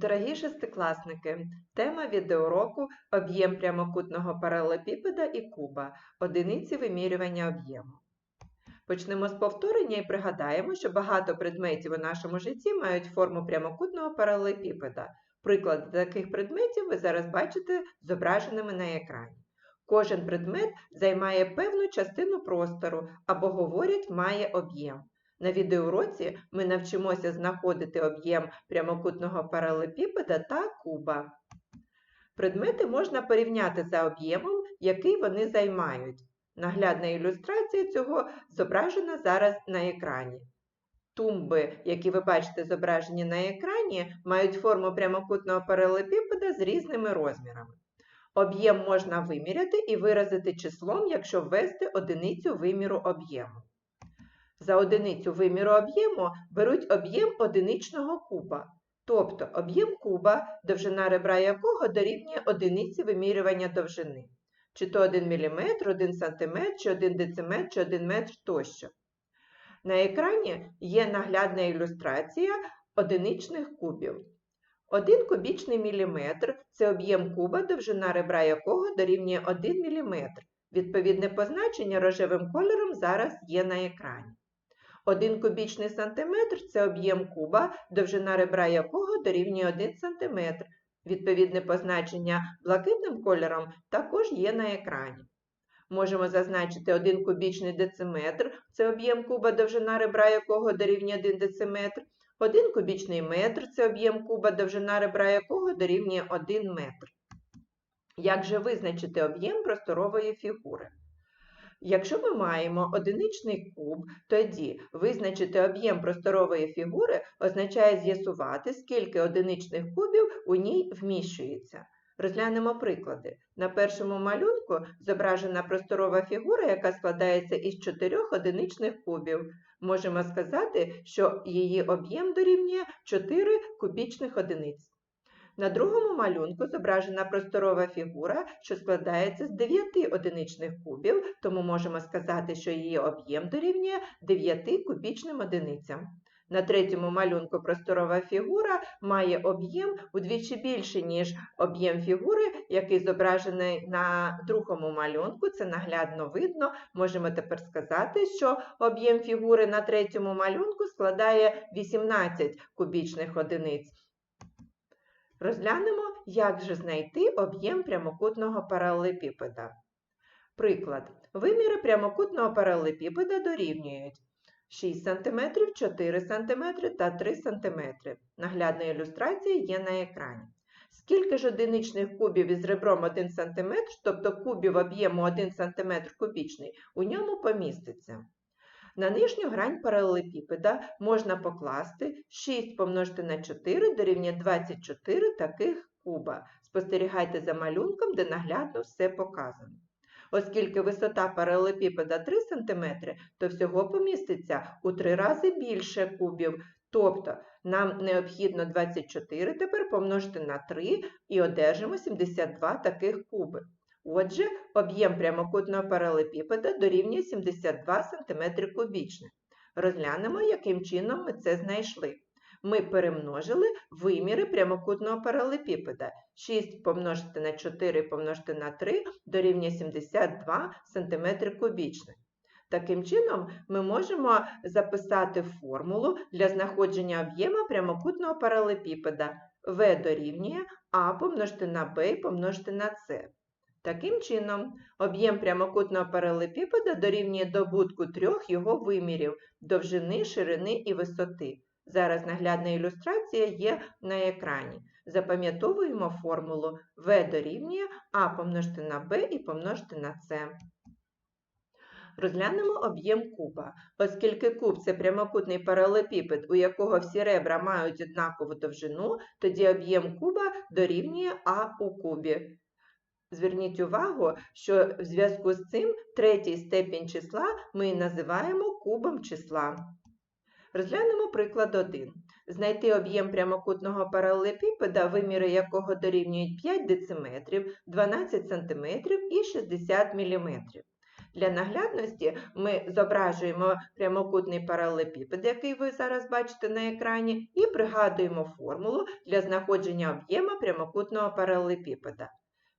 Дорогі шестикласники, тема відеоуроку об'єм прямокутного паралелепіпеда і куба, одиниці вимірювання об'єму. Почнемо з повторення і пригадаємо, що багато предметів у нашому житті мають форму прямокутного паралелепіпеда. Приклади таких предметів ви зараз бачите зображеними на екрані. Кожен предмет займає певну частину простору або, говорять, має об'єм. На відеоуроці ми навчимося знаходити об'єм прямокутного паралелепіпеда та куба. Предмети можна порівняти за об'ємом, який вони займають. Наглядна ілюстрація цього зображена зараз на екрані. Тумби, які ви бачите зображені на екрані, мають форму прямокутного паралелепіпеда з різними розмірами. Об'єм можна виміряти і виразити числом, якщо ввести одиницю виміру об'єму. За одиницю виміру об'єму беруть об'єм одиничного куба, тобто об'єм куба, довжина ребра якого дорівнює одиниці вимірювання довжини, чи то 1 мм, 1 см, чи 1 дециметр, чи 1 метр тощо. На екрані є наглядна ілюстрація одиничних кубів. 1 кубічний міліметр це об'єм куба, довжина ребра якого дорівнює 1 мм. Відповідне позначення рожевим кольором зараз є на екрані. 1 кубічний сантиметр це об'єм куба, довжина ребра якого дорівнює 1 см. Відповідне позначення блакитним кольором також є на екрані. Можемо зазначити 1 кубічний дециметр це об'єм куба, довжина ребра якого дорівнює 1 дециметр. 1 кубічний метр це об'єм куба, довжина ребра якого дорівнює 1 метр. Як же визначити об'єм просторової фігури? Якщо ми маємо одиничний куб, тоді визначити об'єм просторової фігури означає з'ясувати, скільки одиничних кубів у ній вміщується. Розглянемо приклади. На першому малюнку зображена просторова фігура, яка складається із чотирьох одиничних кубів. Можемо сказати, що її об'єм дорівнює 4 кубічних одиниць. На другому малюнку зображена просторова фігура, що складається з 9 одиничних кубів, тому можемо сказати, що її об'єм дорівнює 9 кубічним одиницям. На третьому малюнку просторова фігура має об'єм удвічі більший, ніж об'єм фігури, який зображений на другому малюнку. Це наглядно видно. Можемо тепер сказати, що об'єм фігури на третьому малюнку складає 18 кубічних одиниць. Розглянемо, як же знайти об'єм прямокутного паралелепіпеда. Приклад. Виміри прямокутного паралелепіпеда дорівнюють 6 см, 4 см та 3 см. Наглядна ілюстрація є на екрані. Скільки ж одиничних кубів із ребром 1 см, тобто кубів об'єму 1 см кубічний, у ньому поміститься? На нижню грань паралелепіпеда можна покласти 6 помножити на 4 дорівнює 24 таких куба. Спостерігайте за малюнком, де наглядно все показано. Оскільки висота паралелепіпеда 3 см, то всього поміститься у 3 рази більше кубів. Тобто нам необхідно 24 тепер помножити на 3 і одержимо 72 таких куби. Отже, об'єм прямокутного паралелепіпеда дорівнює 72 см кубічних. Розглянемо, яким чином ми це знайшли. Ми перемножили виміри прямокутного паралелепіпеда. 6 помножити на 4 помножити на 3 дорівнює 72 см кубічних. Таким чином, ми можемо записати формулу для знаходження об'єму прямокутного паралелепіпеда. В дорівнює А помножити на Б помножити на С. Таким чином, об'єм прямокутного паралелепіпеда дорівнює добутку трьох його вимірів довжини, ширини і висоти. Зараз наглядна ілюстрація є на екрані. Запам'ятовуємо формулу В дорівнює А помножити на Б і помножити на С. Розглянемо об'єм куба. Оскільки куб це прямокутний паралелепіпед, у якого всі ребра мають однакову довжину, тоді об'єм куба дорівнює А у кубі. Зверніть увагу, що в зв'язку з цим третій степінь числа ми називаємо кубом числа. Розглянемо приклад 1. Знайти об'єм прямокутного паралелепіпеда, виміри якого дорівнюють 5 дециметрів, 12 см і 60 мм. Для наглядності ми зображуємо прямокутний паралелепіпед, який ви зараз бачите на екрані, і пригадуємо формулу для знаходження об'єма прямокутного паралелепіпеда.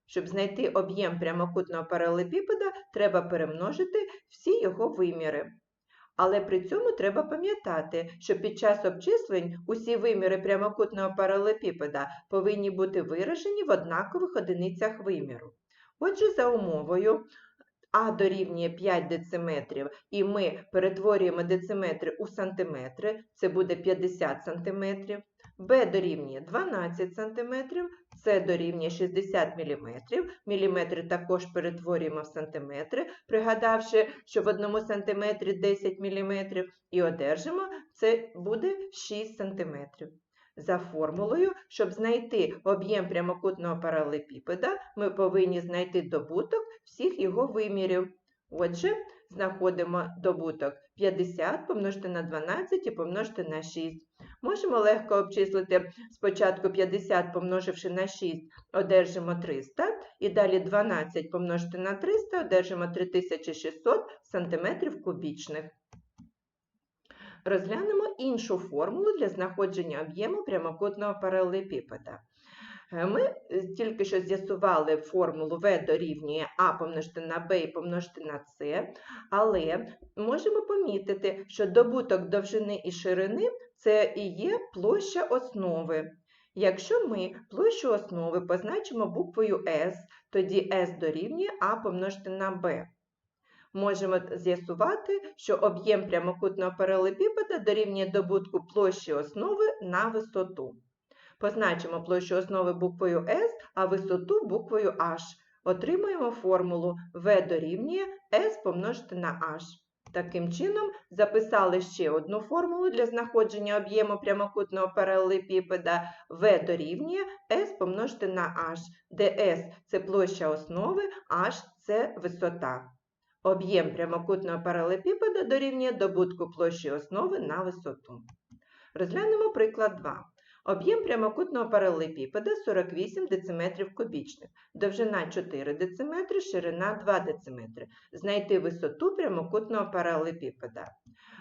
Щоб знайти об'єм прямокутного паралелепіпеда, треба перемножити всі його виміри. Але при цьому треба пам'ятати, що під час обчислень усі виміри прямокутного паралелепіпеда повинні бути виражені в однакових одиницях виміру. Отже, за умовою А дорівнює 5 дециметрів, і ми перетворюємо дециметри у сантиметри, це буде 50 сантиметрів. Б дорівнює 12 см, С дорівнює 60 мм. Міліметри також перетворюємо в сантиметри, пригадавши, що в одному сантиметрі 10 мм, і одержимо, це буде 6 см. За формулою, щоб знайти об'єм прямокутного паралелепіпеда, ми повинні знайти добуток всіх його вимірів. Отже, знаходимо добуток 50 помножити на 12 і помножити на 6. Можемо легко обчислити спочатку 50 помноживши на 6, одержимо 300, і далі 12 помножити на 300, одержимо 3600 см кубічних. Розглянемо іншу формулу для знаходження об'єму прямокутного паралелепіпеда. Е, Ми е, тільки що з'ясували формулу В дорівнює А помножити на Б і помножити на С, але можемо помітити, що добуток довжини і ширини це і є площа основи. Якщо ми площу основи позначимо буквою S, тоді S дорівнює А помножити на Б. Можемо з'ясувати, що об'єм прямокутного паралелепіпеда дорівнює добутку площі основи на висоту. Позначимо площу основи буквою S, а висоту буквою H. Отримуємо формулу V дорівнює S помножити на H. Таким чином, записали ще одну формулу для знаходження об'єму прямокутного паралелепіпеда V дорівнює S помножити на H, де S – це площа основи, H – це висота. Об'єм прямокутного паралелепіпеда дорівнює добутку площі основи на висоту. Розглянемо приклад 2. Об'єм прямокутного паралелепіпеда 48 дециметрів кубічних, довжина 4 дециметри, ширина 2 дециметри. Знайти висоту прямокутного паралелепіпеда.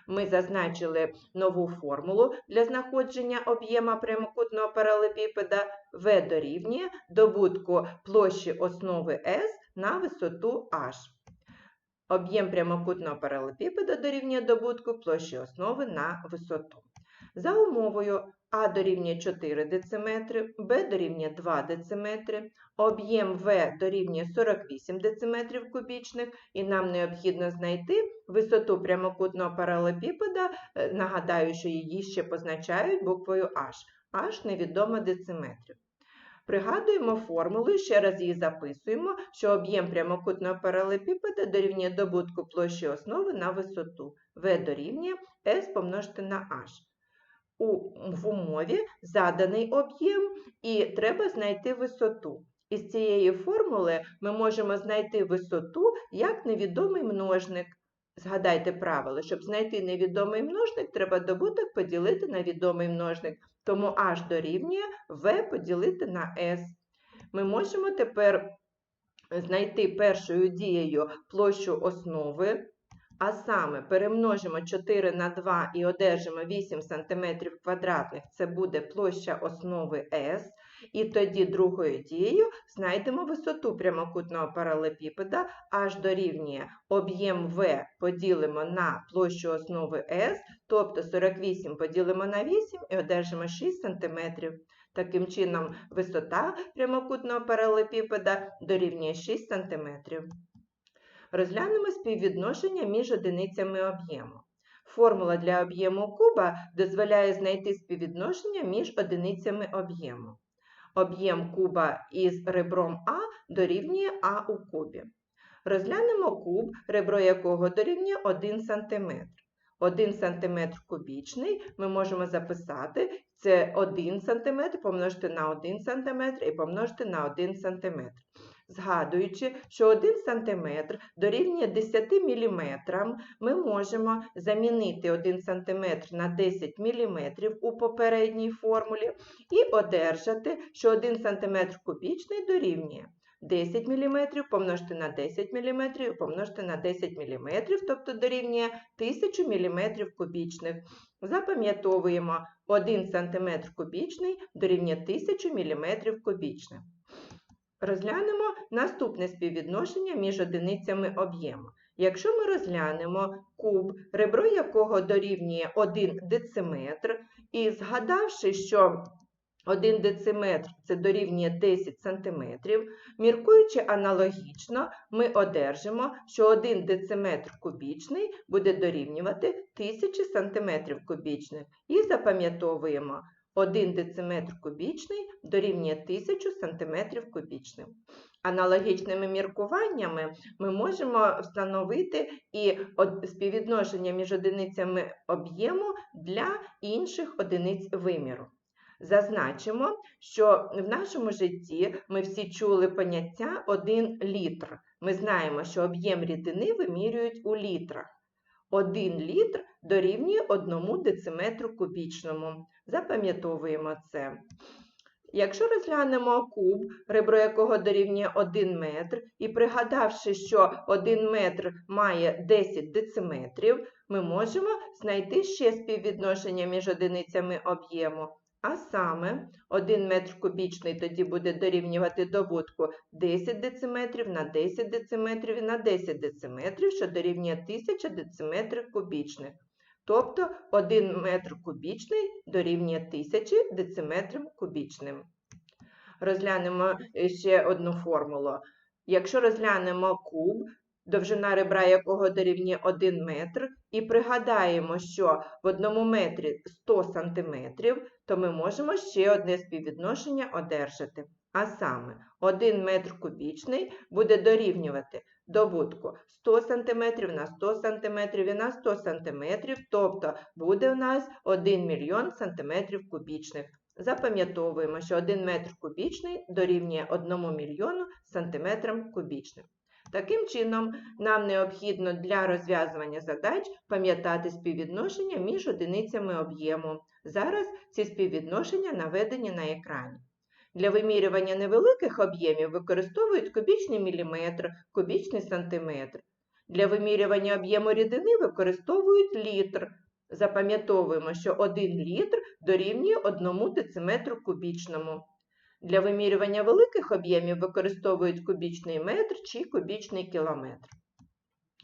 Ми зазначили нову формулу для знаходження об'єма прямокутного паралелепіпеда В дорівнює добутку площі основи S на висоту H. Об'єм прямокутного паралелепіпеда дорівнює добутку площі основи на висоту. За умовою А дорівнює 4 дециметри, Б дорівнює 2 дециметри, об'єм В дорівнює 48 дециметрів кубічних, і нам необхідно знайти висоту прямокутного паралелепіпеда. Е, Нагадаю, що її ще позначають буквою H. H невідомо дециметрів. Пригадуємо формулу ще раз її записуємо, що об'єм прямокутного паралелепіпеда дорівнює добутку площі основи на висоту. В дорівнює S помножити на H. У, в умові заданий об'єм і треба знайти висоту. Із цієї формули ми можемо знайти висоту як невідомий множник. Згадайте правило, щоб знайти невідомий множник, треба добуток поділити на відомий множник. Тому h дорівнює v поділити на s. Ми можемо тепер знайти першою дією площу основи, а саме перемножимо 4 на 2 і одержимо 8 см квадратних, це буде площа основи S. І тоді другою дією знайдемо висоту прямокутного паралелепіпеда, h дорівнює об'єм V поділимо на площу основи S, тобто 48 поділимо на 8 і одержимо 6 см. Таким чином, висота прямокутного паралелепіпеда дорівнює 6 см. Розглянемо співвідношення між одиницями об'єму. Формула для об'єму куба дозволяє знайти співвідношення між одиницями об'єму. Об'єм куба із ребром А дорівнює А у кубі. Розглянемо куб, ребро якого дорівнює 1 см. 1 см кубічний ми можемо записати, це 1 см помножити на 1 см і помножити на 1 см. Згадуючи, що 1 см дорівнює 10 мм, ми можемо замінити 1 см на 10 мм у попередній формулі і одержати, що 1 см кубічний дорівнює 10 мм помножити на 10 мм помножити на 10 мм, тобто дорівнює 1000 мм кубічних. Запам'ятовуємо 1 см кубічний дорівнює 1000 мм кубічних. Розглянемо наступне співвідношення між одиницями об'єму. Якщо ми розглянемо куб, ребро якого дорівнює 1 дециметр, і згадавши, що 1 дециметр це дорівнює 10 сантиметрів, міркуючи аналогічно, ми одержимо, що 1 дециметр кубічний буде дорівнювати 1000 сантиметрів кубічних. І запам'ятовуємо, 1 дециметр кубічний дорівнює 1000 сантиметрів кубічних. Аналогічними міркуваннями ми можемо встановити і співвідношення між одиницями об'єму для інших одиниць виміру. Зазначимо, що в нашому житті ми всі чули поняття 1 літр. Ми знаємо, що об'єм рідини вимірюють у літрах. 1 літр дорівнює 1 дециметру кубічному. Запам'ятовуємо це. Якщо розглянемо куб, ребро якого дорівнює 1 метр, і пригадавши, що 1 метр має 10 дециметрів, ми можемо знайти ще співвідношення між одиницями об'єму. А саме 1 метр кубічний тоді буде дорівнювати добутку 10 дециметрів на 10 дециметрів на 10 дециметрів, що дорівнює 1000 дециметрів кубічних. Тобто 1 метр кубічний дорівнює 1000 дециметрів кубічним. Розглянемо ще одну формулу. Якщо розглянемо куб, довжина ребра якого дорівнює 1 метр, і пригадаємо, що в одному метрі 100 сантиметрів, то ми можемо ще одне співвідношення одержати. А саме, 1 метр кубічний буде дорівнювати добутку 100 см на 100 см і на 100 см, тобто буде у нас 1 мільйон сантиметрів кубічних. Запам'ятовуємо, що 1 метр кубічний дорівнює 1 мільйону сантиметрам кубічним. Таким чином, нам необхідно для розв'язування задач пам'ятати співвідношення між одиницями об'єму. Зараз ці співвідношення наведені на екрані. Для вимірювання невеликих об'ємів використовують кубічний міліметр, кубічний сантиметр. Для вимірювання об'єму рідини використовують літр. Запам'ятовуємо, що 1 літр дорівнює 1 дециметру кубічному. Для вимірювання великих об'ємів використовують кубічний метр чи кубічний кілометр.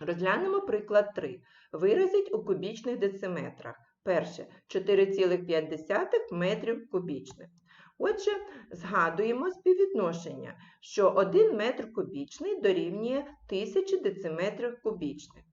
Розглянемо приклад 3. Виразіть у кубічних дециметрах. Перше 4,5 метрів кубічних. Отже, згадуємо співвідношення, що 1 метр кубічний дорівнює 1000 дециметрів кубічних.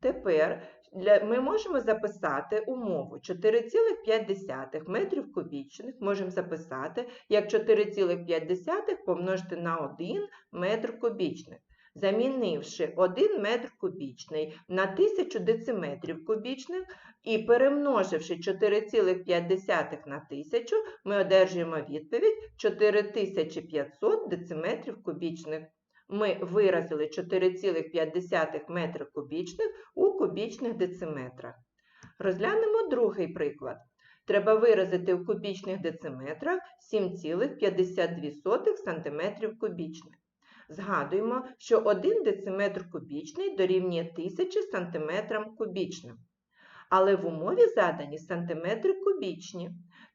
Тепер для, ми можемо записати умову 4,5 метрів кубічних, можемо записати як 4,5 помножити на 1 метр кубічних. Замінивши 1 метр кубічний на 1000 дециметрів кубічних і перемноживши 4,5 на 1000, ми одержуємо відповідь 4500 дециметрів кубічних. Ми виразили 4,5 метра кубічних у кубічних дециметрах. Розглянемо другий приклад. Треба виразити у кубічних дециметрах 7,52 см кубічних. Згадуємо, що 1 дециметр кубічний дорівнює 1000 см кубічним. Але в умові задані сантиметри кубічні.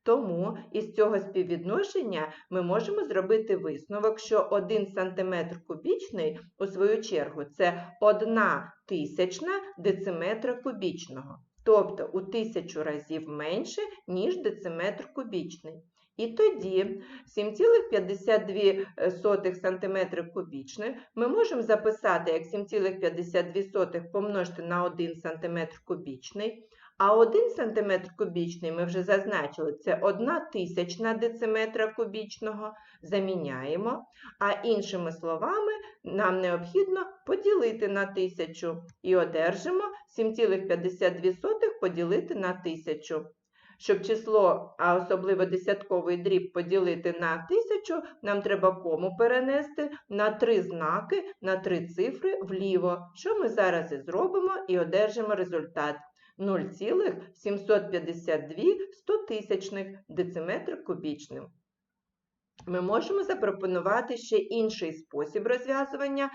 Тому із цього співвідношення ми можемо зробити висновок, що 1 см кубічний, у свою чергу, це 1 тисячна дециметра кубічного, тобто у тисячу разів менше, ніж дециметр кубічний. І тоді 7,52 см кубічних ми можемо записати як 7,52 помножити на 1 см кубічний, а 1 см кубічний ми вже зазначили, це 1 тисячна дециметра кубічного, заміняємо, а іншими словами нам необхідно поділити на 1000 і одержимо 7,52 поділити на 1000. Щоб число, а особливо десятковий дріб поділити на тисячу, нам треба кому перенести? На три знаки, на три цифри вліво, що ми зараз і зробимо і одержимо результат? 0,752 стотисячних дециметр кубічним. Ми можемо запропонувати ще інший спосіб розв'язування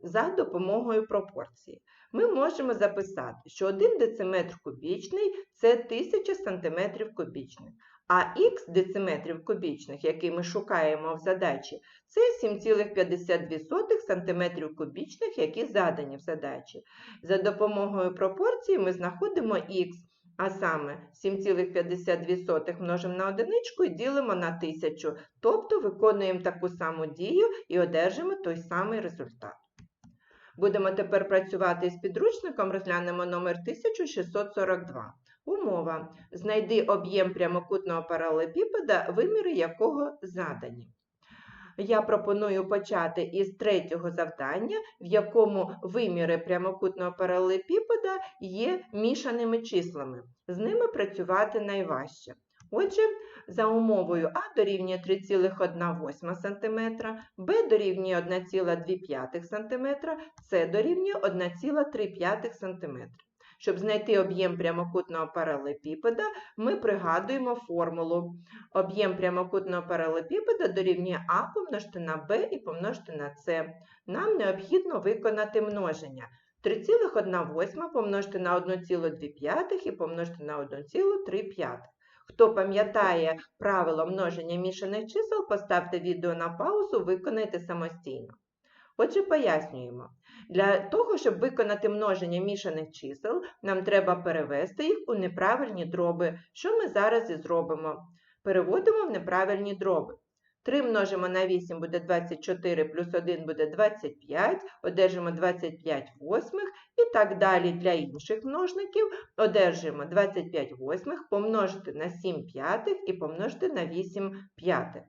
за допомогою пропорції. Ми можемо записати, що 1 дециметр кубічний це 1000 см кубічних, а х дециметрів кубічних, який ми шукаємо в задачі, це 7,52 см кубічних, які задані в задачі. За допомогою пропорції ми знаходимо х, а саме 7,52 множимо на одиничку і ділимо на 1000, тобто виконуємо таку саму дію і одержимо той самий результат. Будемо тепер працювати з підручником, розглянемо номер 1642. Умова. Знайди об'єм прямокутного паралелепіпеда, виміри якого задані. Я пропоную почати із третього завдання, в якому виміри прямокутного паралелепіпеда є мішаними числами. З ними працювати найважче. Отже, за умовою А дорівнює 3,1 см, Б дорівнює 1,2 см, С дорівнює 1,3 см. Щоб знайти об'єм прямокутного паралелепіпеда, ми пригадуємо формулу. Об'єм прямокутного паралелепіпеда дорівнює А помножити на Б і помножити на С. Нам необхідно виконати множення. 3,1 помножити на 1,2 і помножити на 1,3. Хто пам'ятає правило множення мішаних чисел, поставте відео на паузу, виконайте самостійно. Отже, пояснюємо. Для того, щоб виконати множення мішаних чисел, нам треба перевести їх у неправильні дроби, що ми зараз і зробимо. Переводимо в неправильні дроби. 3 множимо на 8 буде 24, плюс 1 буде 25, одержимо 25 восьмих і так далі для інших множників одержимо 25 восьмих помножити на 7 п'ятих і помножити на 8 п'ятих.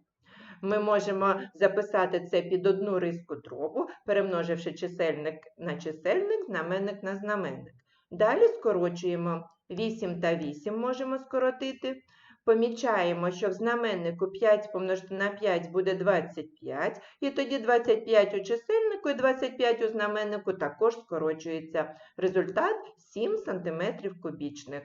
Ми можемо записати це під одну риску дробу, перемноживши чисельник на чисельник, знаменник на знаменник. Далі скорочуємо 8 та 8 можемо скоротити. Помічаємо, що в знаменнику 5 помножити на 5 буде 25, і тоді 25 у чисельнику і 25 у знаменнику також скорочується. Результат 7 см кубічних.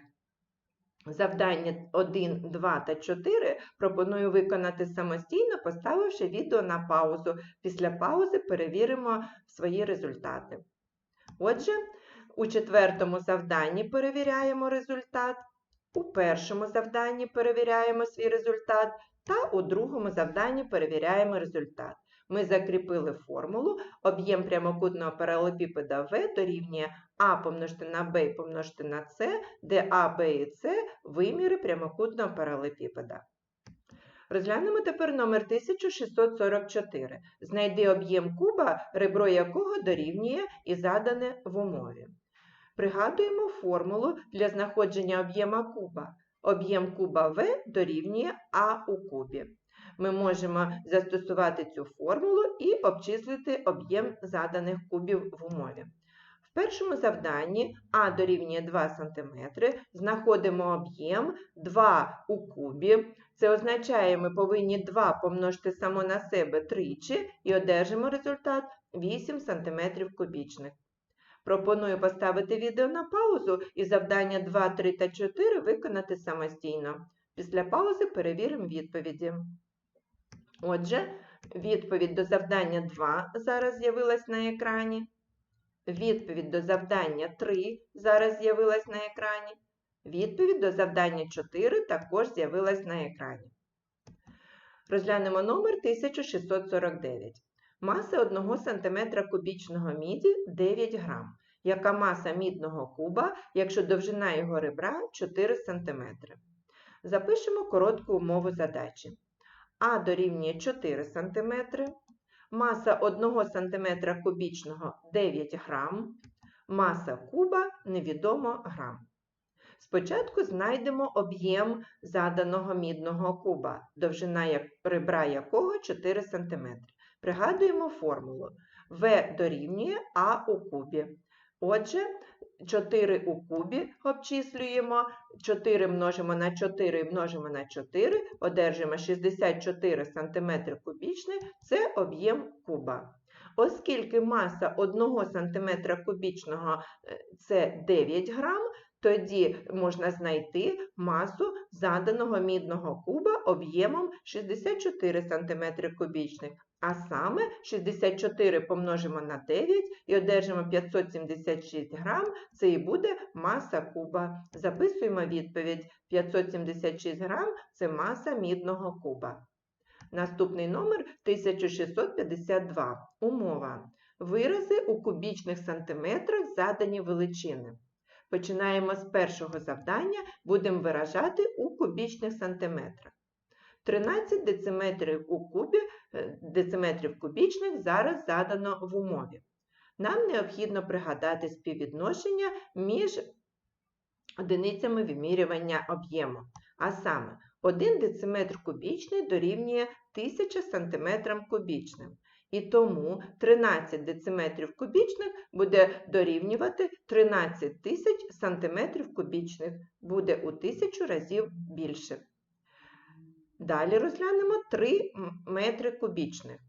Завдання 1, 2 та 4 пропоную виконати самостійно, поставивши відео на паузу. Після паузи перевіримо свої результати. Отже, у четвертому завданні перевіряємо результат, у першому завданні перевіряємо свій результат, та у другому завданні перевіряємо результат. Ми закріпили формулу, об'єм прямокутного паралелепіпеда В дорівнює А помножити на Б і помножити на С, де А, Б і С виміри прямокутного паралелепіпеда. Розглянемо тепер номер 1644. Знайди об'єм куба, ребро якого дорівнює і задане в умові. Пригадуємо формулу для знаходження об'єма куба. Об'єм куба В дорівнює А у кубі. Ми можемо застосувати цю формулу і обчислити об'єм заданих кубів в умові. В першому завданні А дорівнює 2 см, знаходимо об'єм 2 у кубі. Це означає, ми повинні 2 помножити само на себе тричі і одержимо результат 8 см кубічних. Пропоную поставити відео на паузу і завдання 2, 3 та 4 виконати самостійно. Після паузи перевіримо відповіді. Отже, відповідь до завдання 2 зараз з'явилась на екрані. Відповідь до завдання 3 зараз з'явилась на екрані. Відповідь до завдання 4 також з'явилась на екрані. Розглянемо номер 1649. Маса 1 см кубічного міді 9 г. Яка маса мідного куба, якщо довжина його ребра 4 см. Запишемо коротку умову задачі. А дорівнює 4 см, маса 1 см кубічного 9 грам, маса куба невідомо грам. Спочатку знайдемо об'єм заданого мідного куба, довжина ребра якого 4 см. Пригадуємо формулу В дорівнює А у кубі. Отже, 4 у кубі обчислюємо, 4 множимо на 4 і множимо на 4, одержимо 64 см кубічний – це об'єм куба. Оскільки маса 1 см кубічного це 9 грам, Тоді можна знайти масу заданого мідного куба об'ємом 64 см кубічних. А саме 64 помножимо на 9 і одержимо 576 грам. Це і буде маса куба. Записуємо відповідь. 576 грам – це маса мідного куба. Наступний номер 1652. Умова. Вирази у кубічних сантиметрах задані величини. Починаємо з першого завдання, будемо виражати у кубічних сантиметрах. 13 дециметрів у кубі, е, дециметрів кубічних зараз задано в умові. Нам необхідно пригадати співвідношення між одиницями вимірювання об'єму. А саме, 1 дециметр кубічний дорівнює 1000 см кубічним. І тому 13 дециметрів кубічних буде дорівнювати 13 тисяч сантиметрів кубічних, буде у 1000 разів більше. Далі розглянемо 3 метри кубічних.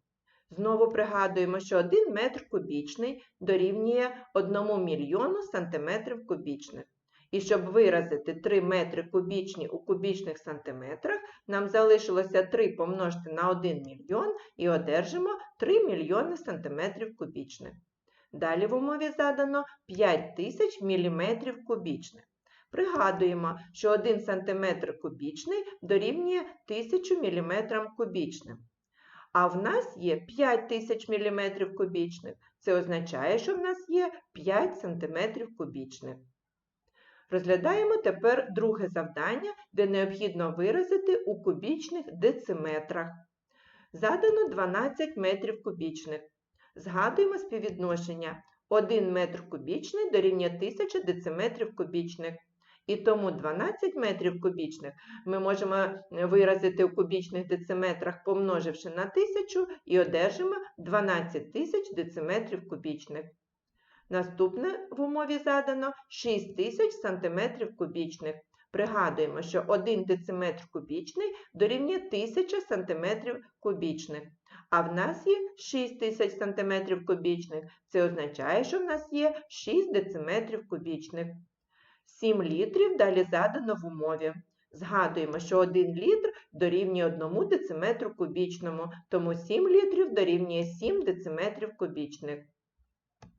Знову пригадуємо, що 1 метр кубічний дорівнює 1 мільйону сантиметрів кубічних. І щоб виразити 3 метри кубічні у кубічних сантиметрах, нам залишилося 3 помножити на 1 мільйон і одержимо 3 мільйони сантиметрів кубічних. Далі в умові задано 5 тисяч міліметрів кубічних. Пригадуємо, що 1 см кубічний дорівнює 1000 мм кубічним. А в нас є 5000 мм кубічних. Це означає, що в нас є 5 см кубічних. Розглядаємо тепер друге завдання, де необхідно виразити у кубічних дециметрах. Задано 12 метрів кубічних. Згадуємо співвідношення. 1 метр кубічний дорівнює 1000 дециметрів кубічних. І тому 12 метрів кубічних ми можемо виразити у кубічних дециметрах, помноживши на 1000, і одержимо 12 тисяч дециметрів кубічних. Наступне в умові задано 6 тисяч сантиметрів кубічних. Пригадуємо, що 1 дециметр кубічний дорівнює 1000 сантиметрів кубічних. А в нас є 6 тисяч сантиметрів кубічних. Це означає, що в нас є 6 дециметрів кубічних. 7 літрів далі задано в умові. Згадуємо, що 1 літр дорівнює 1 дециметру кубічному, тому 7 літрів дорівнює 7 дециметрів кубічних.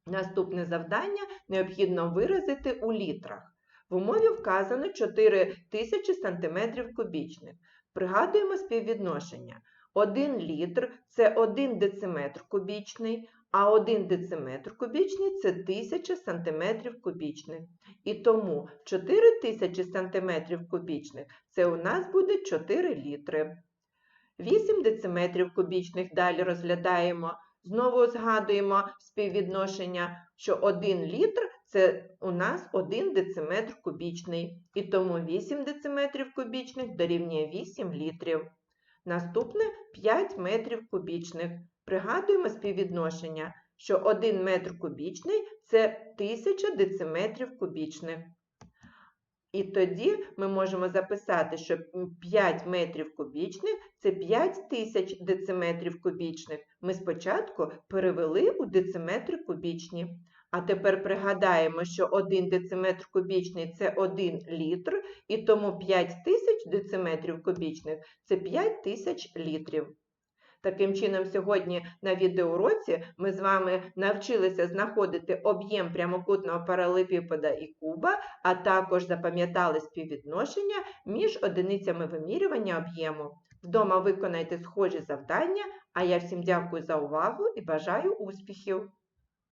Наступне завдання необхідно виразити у літрах. В умові вказано 4000 см кубічних. Пригадуємо співвідношення. 1 літр це 1 дециметр кубічний, а 1 дециметр кубічний це 1000 см кубічних. І тому 4000 см кубічних це у нас буде 4 літри. 8 дециметрів кубічних далі розглядаємо. Знову згадуємо співвідношення, що 1 літр це у нас 1 дециметр кубічний. І тому 8 дециметрів кубічних дорівнює 8 літрів. Наступне 5 метрів кубічних. Пригадуємо співвідношення, що 1 метр кубічний це 1000 дециметрів кубічних. І тоді ми можемо записати, що 5 метрів кубічних це 5 тисяч дециметрів кубічних. Ми спочатку перевели у дециметри кубічні. А тепер пригадаємо, що 1 дециметр кубічний це 1 літр, і тому 5 тисяч дециметрів кубічних це 5 тисяч літрів. Таким чином, сьогодні на відеоуроці ми з вами навчилися знаходити об'єм прямокутного паралепіпеда і куба, а також запам'ятали співвідношення між одиницями вимірювання об'єму. Вдома виконайте схожі завдання, а я всім дякую за увагу і бажаю успіхів!